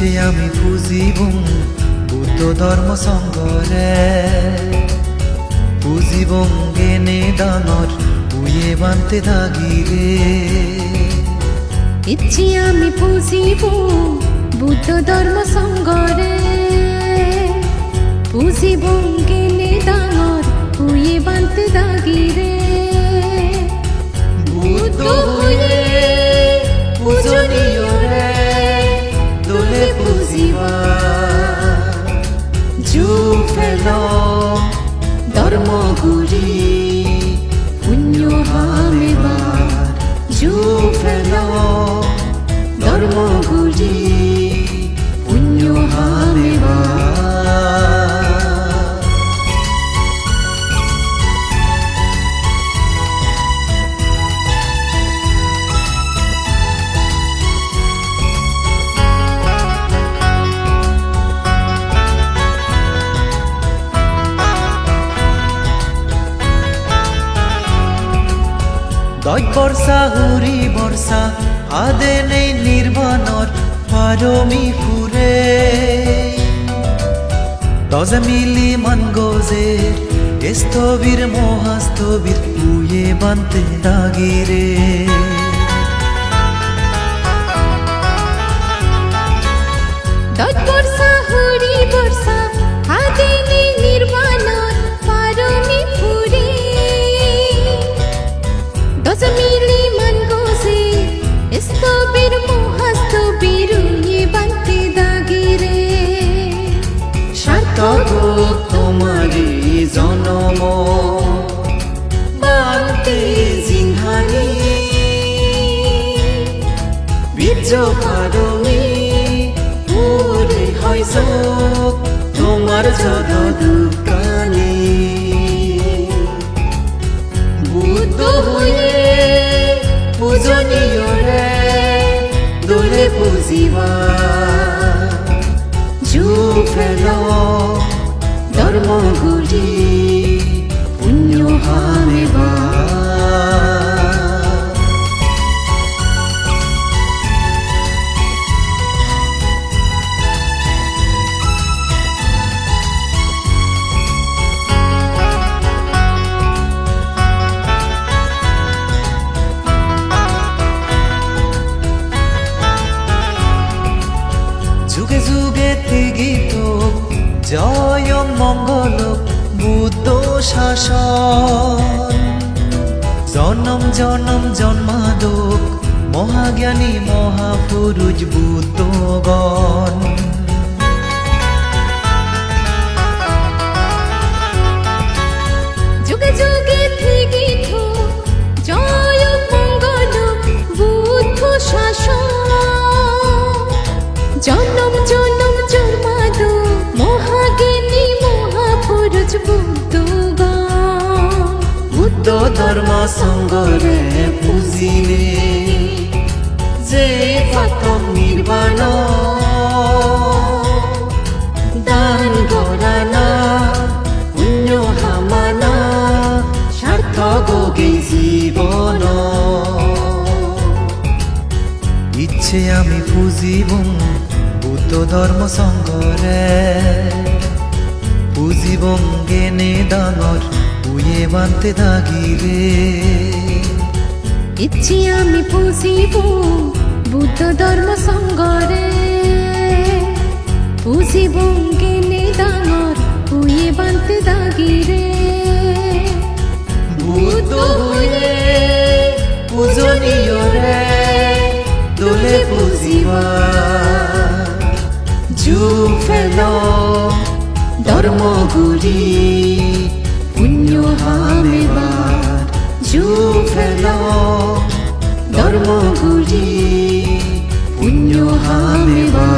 মিশে আমি বুঝিব বুদ্ধ ধর্ম সঙ্গরে বুঝিব গেনে দানর উয়ে বানতে দাগিরে ইচ্ছে আমি বুঝিব বুদ্ধ ধর্ম সঙ্গরে বুঝিব গেনে দানর উয়ে বানতে দাগিরে গুৰি পুণ্য হামেবার জু ফেল গুৰি পুণ্য দই বর্ষা, হুরি বর্ষা, আদে নেই নির্বাণর পারমি ফুরে। দজে মিলি মন গোজে স্থবির মহাস্তবির উয়ে বানতে দাগিরে দত তোমার যত দুকানি বুদ্ধ হয়ে পূজনীয় রে দোলে পুজিবা। জু ফেল ধর্মগুলি পুণ্য হামেবা। তিগিত জয় মঙ্গল বুদ্ধ শাসন। জনম জনম জন্মাদক মহাজ্ঞানী মহাপুরুষ বুদ্ধগণ। সঙ্গরে পুজিলে যে পাতম নির্বাণ। দান গরানা পুণ্য হামানা সার্থক গে জীবন। ইচ্ছে আমি পুজিব, বুদ্ধ ধর্ম সঙ্গরে। পুজিবং গেনে দাঙর উয়ে বানতে ইচ্ছি আমি পুজিব বুদ্ধ ধর্ম সঙ্গরে। পুজিব গেলে ডাঙর হুয়ে বানতে দাগিরে বুদ্ধ হয়ে পূজনীয় রে দোলে পুজিবা। জু ফেল ধর্মগুরি পুণ্য হামেবার জু ফেল ধর্মগুরি পুণ্য হামেবার